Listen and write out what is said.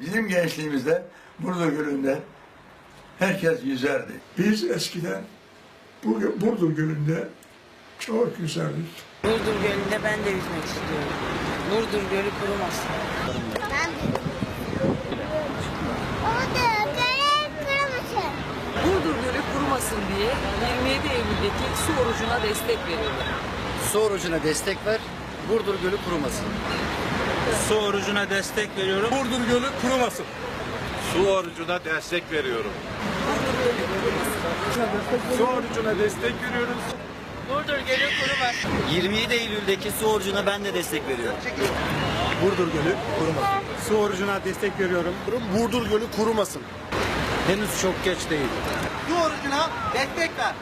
Bizim gençliğimizde Burdur Gölü'nde herkes yüzerdi. Biz eskiden bu Burdur Gölü'nde çok güzeldik. Burdur Gölü'nde ben de yüzmek istiyorum. Burdur Gölü kurumasın. Ben de. Burdur Gölü kurumasın diye 27 Eylül'deki su orucuna destek veriyorlar. Su orucuna destek ver, Burdur Gölü kurumasın. Su orucuna destek veriyorum. Burdur Gölü kurumasın. Su orucuna destek veriyorum. Su orucuna destek veriyoruz. Burdur Gölü kurumasın. 27 Eylül'deki su orucuna ben de destek veriyorum. Burdur Gölü kurumasın. Su orucuna destek veriyorum. Burdur Gölü kurumasın. Henüz çok geç değil. Su orucuna destek ver.